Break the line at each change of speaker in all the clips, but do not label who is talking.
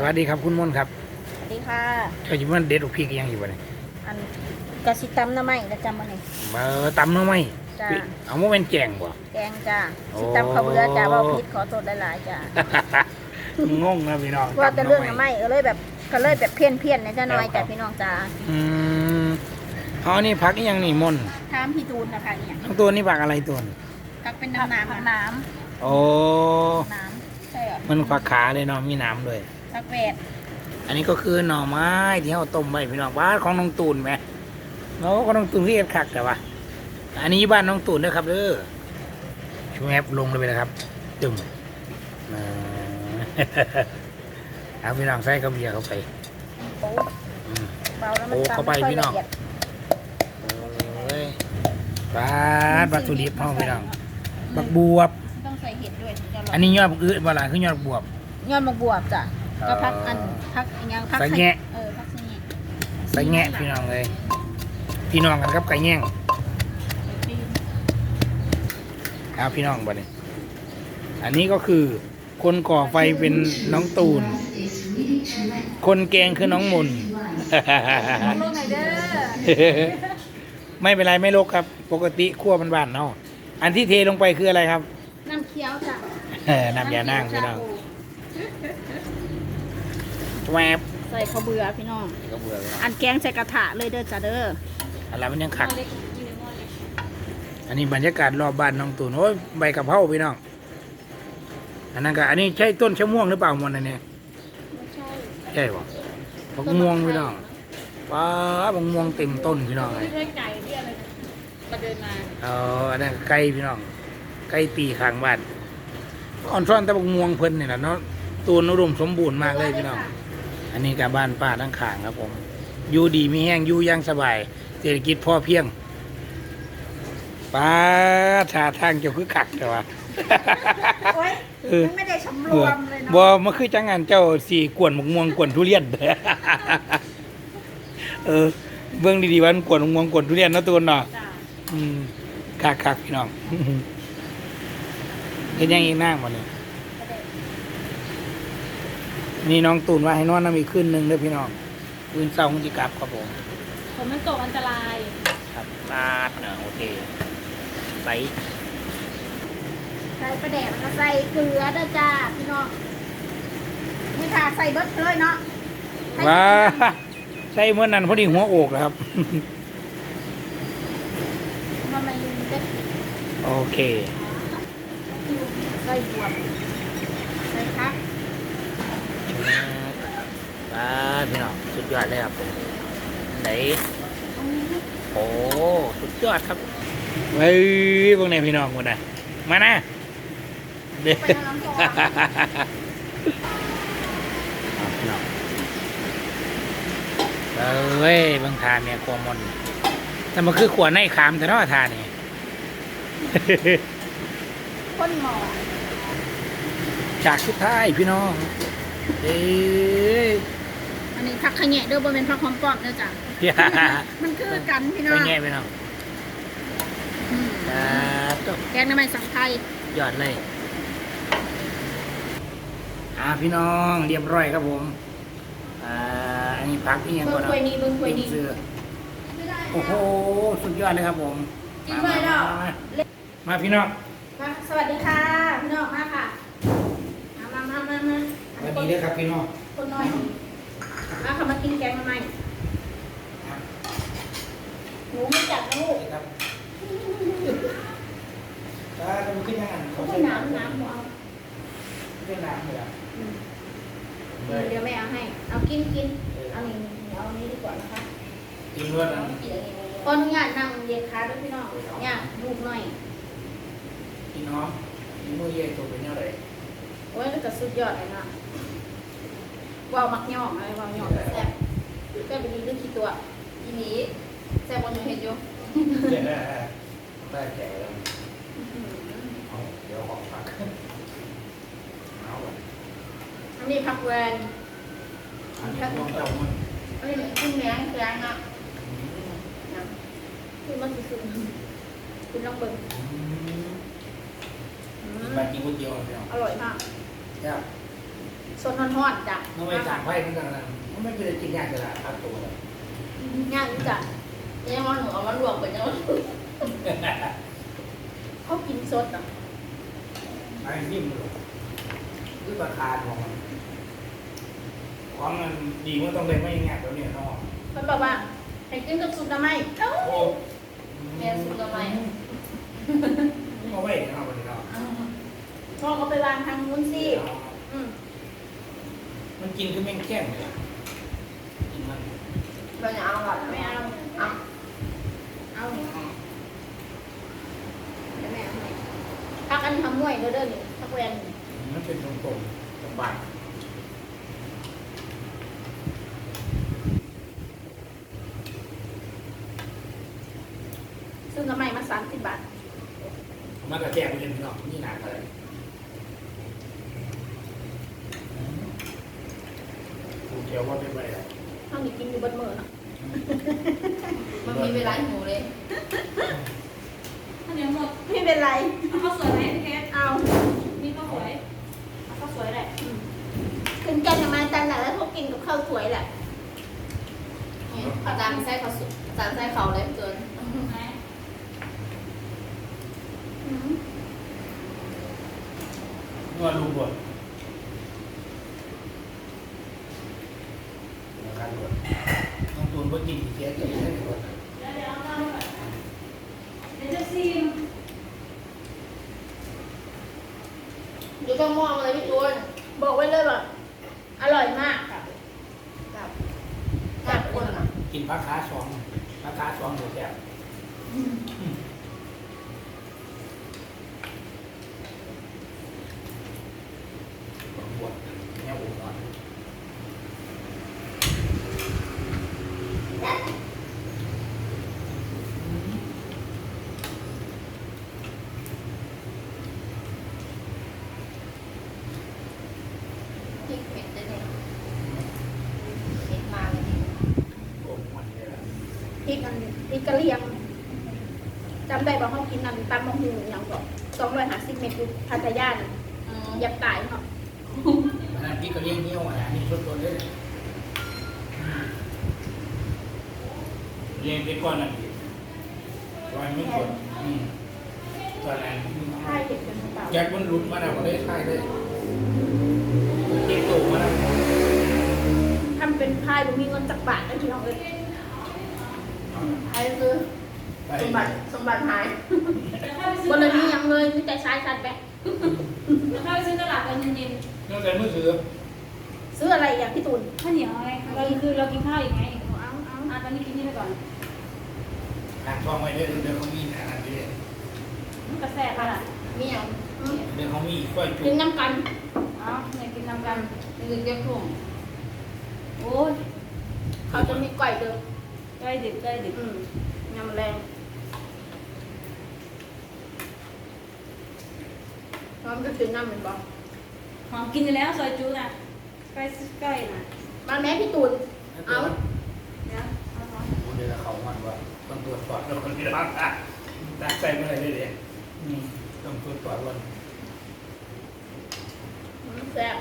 สวัสดีครับคุณมนต์ครับ
สวัสดีค่ะ
เจ้าอยู่มันเด็ดอกพริกยังอยู่บ่เนี่ย
อันกะสิตำหน้ำไม้นะจำมาหนึ่ง
มาตำเนื้อไหม
จ้า
เอามาเป็นแกงบ่
แกงจ้า
โอ้
สิตำข้าวเบื่อจ้าเว่าพิษขอโทษหลายๆจ้าง
งนะพี่น้อง
ว่าแต่
ตำ
เรื่องหน้ำไม้ก็เลยแบบก็เลยแบบเพี้ยนเพี้ยนๆนะจ้าน้อย
ครั
จ้า
บ
พี่น้องจ้า
อืมเอาอันนี้ผักอีหยังนี่มนต์
ถามพี่ตูนนะคะเนี่ย
ทั้งตัวนี่ผักอะไรตัวนี่
กักเป็นน้ำน้ำน้
โอ้ำ
น้ำใช่เหรอ
มันผักขาเลยเนาะมีน้ำด้วย
สักแวด
อันนี้ก็คือหน่อไม้ที่เราต้มไว้พี่น้องบ้านของน้องตูนไหมเนาะก็น้องตูนเรียกคักแต่ว่า อันนี้บ้านน้องตูนนะครับเด้อช่วยแอปลงเลยไปนะครับตึมอ่าเอาพี่น้องใส่ข้าวเบียร์เข้าไป
โอ้
อืม
เบาแล้วมัน
โอ้
ตำ
เข้าไป
ม่ค่อย
พี่น้อง
ละเอียด
โอ้ยปลาดวัตถุดิบห้องพี่น้องบักบวบ
ต้องใส่เห็ดด้วยถึงจะอร่อย
อันนี้ยอดบักอื้อบ่ล่ะคือยอดบวบ
ยอดมะบวบจ้ะ ก็พัก
เอ่ออั
อันพักอันยังพัก
ใส่แงะ
เออพักใส่แงะ
ใส่แงะพี่น้องเลยพี่น้องกันครับไก่แง่งเอาพี่น้องบ่เนี่ยอันนี้ก็คือคนก่อไฟเป็นน้องตูน คนแกงคือน้องมน
ลงไหนเด้อ
ไม่เป็นไรไม่ลกครับ ปกติขั้วมันบ้านๆเนาะอันที่เทลงไปคืออะไรครับ
น้ำเคี้ยวจ้ะ
เออน้ำยานั่งพี่น้อง แวบ
ใส่ข้าวเบื่อพี่น้อง
ก็เบื่อแล้ว
อันแกงใส่กระถะเลยเด้อจ้ะเด้อ
อะไรมันยังขัด อันนี้บรรยากาศรอบบ้านน้องตูนโอ้ยใบกะเพราพี่น้อง อันนั้นก็อันนี้ใช่ต้นชะม่วงหรือเปล่ามันอันนี้
ไม่ใช่
ใช่ป่ะบักม่วงพี่น้องว้าบักม่วงเต็มต้นพี่น้องเลย
ไม่ใช่ไก่เรียกอะไรมาเดินมา
เอออันนั้นไก่พี่น้อง ไก่ตีข้างบ้านอ่อนซ่อนแต่บักม่วงเพิ่นนี่แหละเนาะตูนอุดมสมบูรณ์มากเลยพี่น้อง อันนี้กับบ้านป้าทั้งข้างครับผม อยู่ดีมีแห้งอยู่อยังสบาย เศรษฐกิจพอเพียงป้าท่าทางเจ้าคือขักแต่ว่า
โอ๊ย
เออ
มันไม่ได้สำร
เอ
ว
อ
มเลย
บ่
เนาะ
มาคือจังงานเจ้าสี่กวนหมกม่วงกวนทุเรียน เออ เบื้องดีๆวันกวนหมกม่วงกวนทุเรียนเนาะตัวเนาะ
จ้ะ
อืมคักคักๆพี่น้อง เห็นยังอีกนั่งบ่เนี่ย นี่น้องตูนว่าให้นอนน้ำอีกขึ้นหนึ่งเด้อพี่น้องคืนเศร้าคงจะกลับครับผม
ผมมันตกอันตราย
ครับลาดเนาะโอเคใส่
ใส่ประแดกแล้วก็ใส่เกลือเด้อจ้าพี่น้องนี่ค่ะใส่เบิร์ดเลยเนาะใส่
ว้าใส่เมื่อนั้นพอดีหัวโอกแล้วครับ
มันมายืนเด็ด
โอเค
ใส่บวบใส่พัก
ลาพี่น้องสุดยอดเลยครับผมไหนโอ้สุดยอดครับเฮ้ยพวกนี้พี่น้องคนน่ะมานะเด็
เป็นน้ำซอส
พี่น้องเอ้ยบางทานเนี่ยกัวมนแต่มันคือขวในขามแต่เนอทานนี่
ข้นหมอ
ฉากสุดท้ายพี่น้อง เอ้ย
อันนี้ผักขะแงะเด้อบนเป็นผักหอมปอมเด้อจ้ะ
อย่า
มันคือกันพี่น้อ
ไป
ง
แง่พี่น้อง
อืม
อ่าตบ
แกงน้ำมันสังไทย
ยอดเลยอ่าพี่น้องเรียบร้อยครับผมอ่าอันนี้พักที่ยัง
เบิ้
ก่องน
ควยนี้เบิ้งควยนี้
เสื้อโอ้โหสุดยอดเลยครับผม
กินเลยเนาะ
มามาพี่น้อง
มาสวัสดีค่ะ พี่น้องมาค่ะ มามามามามา
ส วัสดีเลยครับพี่น้อง
คนน้อยมาค่ะมากินแกงมาใหม่หนูไม่จัดนะลูก
ครับถ้าจะขึ้นยังไง
เขาไม่น้ำน้ำหนูเอา
ขึ้นน้ำเลยอะ
อืมเดี๋ยวเดี๋ยวแม่เอาให้ เอากินกินเอานี่เอาอันนี้ดีกว่านะคะ
กินรวดนะ
ขออนุญาตนั่งเย็นค้าด้วยพี่น้องเนี่ยลูกหน่อย
กินน้องกินมือเย่ตัวเป็นยังไง
โอ้ยแล้วก็สุดยอดเลยนะ ว่าวมักย่องอะไรว่าวย่องแซ่บแซ่บไปดีเรื่องขี้ตัวอีนี้แซ่บบนหนูเห็นอยู่
ได้แก่แล้วเดี๋ยวขอพักเอา
อันนี้ผักแวน
อันนี้รวมเจ้ามัน
อันนี้ขึ้นแมงแกงอะนะคือมันสุดๆคุณลองเบิ่งมา
กินก๋วยเตี๋ยวอ
ร่อยมาก
ครับ
สดฮ้อนๆจ้ะ
น้องไม่สั่งไพ่ทั้งนั้นมันไม่เป็นจริงยากเลยล่ะครับตัวเลย
ง่ายนี่จ้ะยังว่าหนูเอามาลวกไปยังว่าเขากินสดอะ
ไอ้ยิ่มเลยคือราคาของมันของมันดีมันต้องเลยไม่ง่ายตัวเนี้ยน้อง
มันบอกว่าให้กินกับซุปหน้ำไม้เอ้า
โอ้
แม่ซุปหน้ำไม้
เอาไว้เอาไปเนาะ
พ่อก็ไปวางทางนู้นสิอืม
มันกินคือแม่งแข้งเลยกินมัน
เราจะเอาก่อนไม่เอาเอาเอาเดี๋ยวแม่เอาให้พักอันทำมวยเด้อเด้อนี่พักแวนนี่
มันเป็นตรงๆสบาย
ซึ่งทำไมมาสามสิบบาท
มันก็แก้ไปเลยพี่น้องนี่หนาอะไรกูเกี่ ยวว่าเป็นไปแล้ว
เท่านี้กินอยู่บนมือเนาะ
มันมีเวลาหิวเลย
ข้าวเหนียวหมด
ไม่เป็นไร
เอาข้าวสวยไหมพี่เพชร
เอา
มีข้าวสวยเอาข้าวสวยแหละ
อืมกินกันทำไมจันแหละแล้วพวกกินกับข้าวสวยแหละ
อาจารย์ใส่เขาสุอาจารย์ใส่เขาเลยเกิน
ไหน
อืม
นวดรูบดการบดต้องตูนก็กินเสียใจแค่ไหนวะ
เดี๋ยวเดี๋ยวเอาข้าวก่อน เดี๋ยวจะซีม
อยู่ต้องมองเลยพี่จูน
บอกไว้เลยแบบอร่อยมากค่ะ
กับกับคนอะ
กินผักขาสองผักขาสองหมูแซ่บวชแนวอุ่นนอน
พริกเผ็ดได้เลยเผ็ดมาเลยนี่
โอ้มันเลยล่ะ
พริกอันพริกกะเหรี่ยงจำได้บอกเขากินนั่นตำมะฮูอย่างก่อนสองร้อยห้าสิบเมตรอยู่พัทยาน่ะ
อืม
อยากตายเนาะ
อันนั้นพี่ก็เลี้ยงเหี้ยวอะอันนี้สดๆเลยเลี้ยงไปก่อนน่ะพี่ตอนไม่สดอืมตอนนั้น
ใช่เห็ดเป็นเปล่า
แจ็คมันหลุดมาแล้วก็ได้ใช่เลยเก็บตัวมาแล้ว
ทำเป็นพายบ่มีเงินจักบาทได้ที่น้องเอ้ย
ใครคือ
ไป
สมบัติสมบัติหาย
เดี๋ยวข้าวไปซื้
บ
อนต
เลยมี
ลา
ห
ด
ยังเลยมีแต่ชายชัดแบะ
เดี๋ยวข้าวไปซื้อตลาดตอนเย็น
นอกจากมือถือ
ซื้ออะไรอย่างพี่ตูน
ๆข้าวเหนียวไงเราคือเรากินข้าวอีกไง
เอาเอา
อะตอนนี้กินนี่ไปก่อน
ทางช่องไว้ด้วยเดี๋ยวเขามีอันนั้นด้วย
มันกระแสค่ะ
มีอย่าง
อืม
เดี๋ยวเขามีกล้วยจุ
กินน้ำกัน
เอาเนี่ยกินนำกัน
มีเก็บถุง
โอ้ย
เขาจะมีไก่เดิม
ใกล้ดึกใกล้ดึก
อืมยำแรงพร้อมก็คือน้ำเป็นบอก
หอมกินอยู่แล้วซอยจูน่ะใกล้ใกล้น่ะ
มาแม่พี่ตูน เอา
เนี่ยเอาเอา
เดี๋ยวเขามันว่าต้องตรวจสอบแล้วคนที่รักอะตัดใส่เมื่อไหร่ได้เลยอืมต้องตรวจสอบวัน
อืมแซ่บ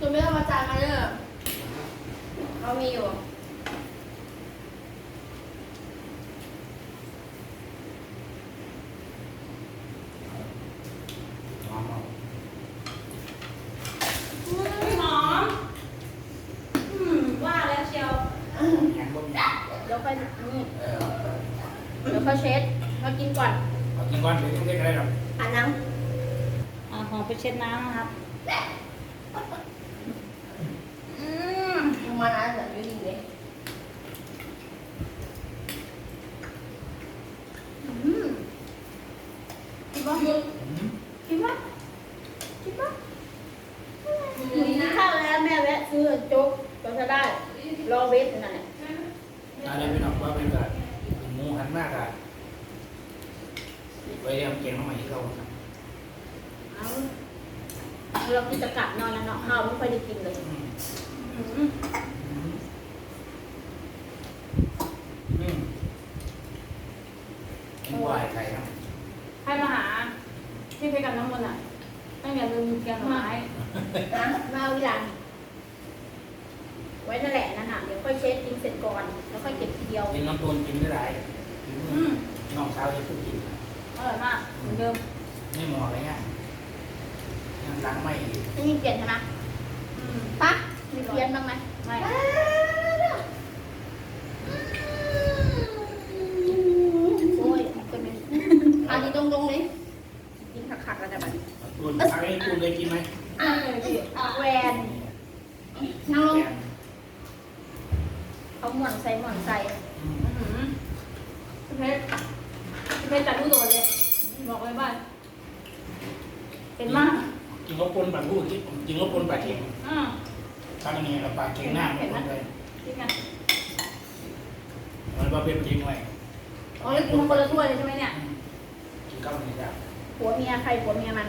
ตัวไม่ต้องมาจานมาเด้อ
เขามีอยู่
หอมเอา
อืมหอมอืมว่าแล้วเชียว
ยังบ่มี
เดี๋ยวค่ อยนี่
เออ
เดี๋ยวค่อยเช็ดมากินก่อน
เอากินก่อนเดี๋ยวต้องเรียกอะไรหรอก
อันนั้น
อะหอมไปเช็ดน้ำนะครับ
อืม
มึงมานะเหมือนอยู่ดีเลย
อืมคิดว่า
อืม
คิดว่าคิดว่ากินข้าวแล้วแม่แวะซื้อโจ๊กก็จะได้รอเวทนั่นแหละ
อะไรไปหน่อยว่าเป็นแบบหมูหันมากอะไปเรียนเก่งมาใหม่ที่เรา
เอาเรากินจะกลับนอนแล้วเนาะข้าวไม่ค่อยได้กินเลย
อืม
อืม
อืมอืมเป็นวายไทยนะ
ให้มาหาพี่เพชรกับ อย่าลืมแกงหน่อไม้
นะมาเอาอีหลัง ไว้นั่นแหละนั่นน่ะเดี๋ยวค่อยเช็ดทิ้งเสร็จก่อนแล้วค่อยเก็บทีเดียว
กินน้ำตูนกินได้หลายกิน
อืม
น้องสาวจะพูดกิน
อร่อยมากเหมือนเดิม
ไม่หมออะไรเงี้ยยังล้างไม่อีก
ไม่มีเปลี่ยนใช่ไหม
อืม
ปะมีเปลี่ยนบ้างไหม
ไม่
โอ้ยจะเป็นอันนี้ตรงๆเลยกินขักๆแล้วแต่บัดนี้
ตูนทางนี้ตูนเลยกินไหม
อะแหวนนั่งลง
แกง
เอาหมอนใส่หมอนใส่
อืม
อื้อหือพี่เพชรพี่เพชรจัดทุกตัวเลย บอกเลยว่าเป็นมาก
กินรบปนปลาทูกินกินรบปนปลาเข็ง
อืม
ทำอันนี้กับปลาเข็งหน้ามันเลย
กินกัน
มันมาเป็นจริงไว้
อ๋อแล้วกินคนละถ้วยเลยใช่ไหมเนี่ย
กินข้าวมันได้
ผัวเมียใครผัวเมียมัน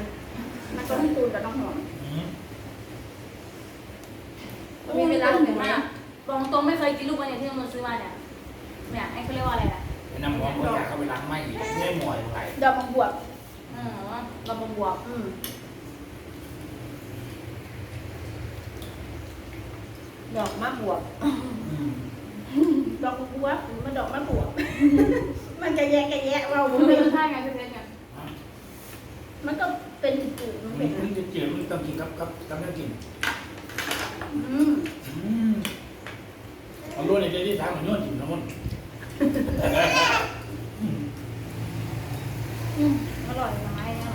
มันก็ต้องตูนกับน้องหอม
อืม
มีเวลาเหนื่อยมาก บอกตรงไม่เคยกินลูกมันเนี่ยที่น้องนนท์ซื้อมาเนี่ยเนี่ยไอ้เขาเรียกว่าอะไรนะ
ไอ้น้ำหอมก็อยากเข้าไปล้างไม่อีกไม่หมอยไหล
ดอกมังบวบ
อืมเราบวก
อืมดอกมะบวบ
อืม
ดอกมังบวบมันดอกมะบวบมันจะแยะแกะแยะเรา
ๆ
บ่
มัน
เป็
เป็น
น
ท่าไงพี่เพชรเนี่ย
มันก็เป็นจืดๆมัน
มั
เป็น
นจะเจียวมันต้องกินกับกับกับน้ำกิน
อืม
อืม เอาล้ในใจที่สามมันย้อนกินน้ำมัน
อืมอร่อยไหมอะ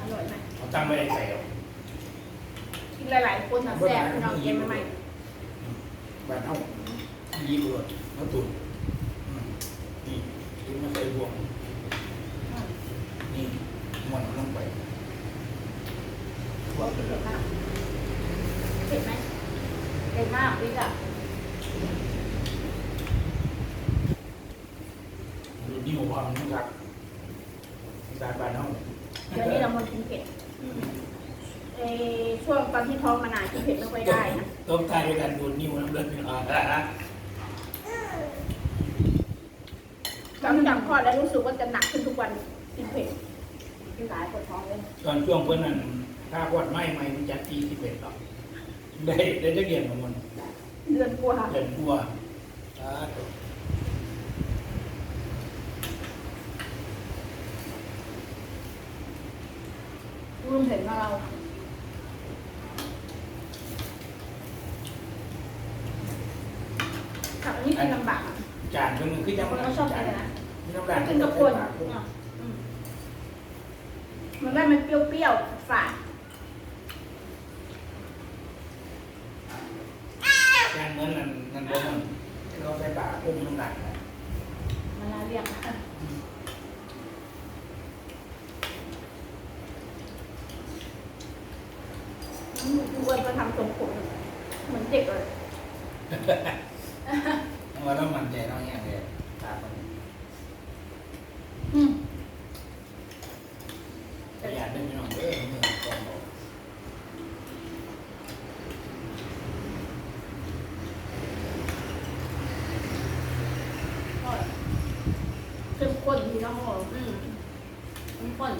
อร่อยไหม
เอาตั้งไว้ใส่เอา
กินหลายๆคนนะแซ่บพี่น้องเย็นใหม่
บ้านเฮายีบเลยน้ำตุ่นนี่กินมาใส่บวงนี่ม้วนมันลงไป
บอกเผ็ดมากเผ็ดไหม
เด็ดมากพี่จ้ะ
ดูนิ้วพอมันนะครับสายบ้านเฮา
เดี๋ยวนี้เรามากินเผ็ดเอ่อช่วงตอน ที่ท้องมานานกินเผ็ดไม่ค่อยได้นะ
ต้องตายด้วยกันดูดนิ้วน้ำเลือดพี่น้อง
หลังจากคลอดแล้วรู้สึกว่าจะหนักขึ้นทุกวันกินเผ็ดกินหลายปวดท้องเลย
ตอนช่วงเพิ่นนั้นถ้าปวดไหม้ไหม้มันจะตีสิบเอ็ดหรอกได้ได้จะเกี่ยงกับมัน
เดือนกลัวา
เดินกลัวสาธุ
รุ่นเห็นมาเรา
ขับอันนี้กินลำบากอะ
จานเพิ่นคือ
แต่
จัง
คนก็ชอบกินนะ
มีน้ำลาย
กินกับคน
อะอืม
มันได้มันเปรี้ยวๆฝาด
จานเหมือนนั่นนั่นบ่มันเราใส่ปากอุ้มน้ำลายนะ
มันน่าเรียก
อืมอ้วนมาทำทรงผมเหมือนเด็กเลย
ว่าต้องมั่นใจเนาะอย่างเดียวตาคน
อืม
ประหยัดได้พี่น้องเด้อมือก่อนบอก
อร่อย
เข้มข้นดีเนาะหมอ
อืมมันข้น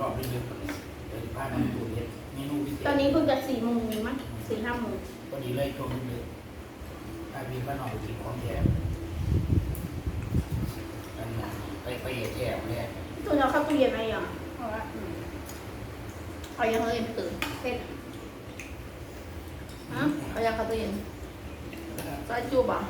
รอบนี้เยอะเดี๋ยวพาน้ำตูเฮ็ดเมนูพิเศษ
ตอนนี้เพิ่งจะสี่โมงเองมั้งสี่ห้าโมง
พอดีเลยช่วงนี้เล ยถ้าพี่ก็นอนกินของแถมอันนั้นไปไปแถมเนี่ย
ตัวเราเข้าตู้เย็นไหมอะ
เอาละ
อืมเอายังเขาเย็นตื่น
เผ็ด
ฮะเอายังเข้าตู้เย็นซอยจูบอะ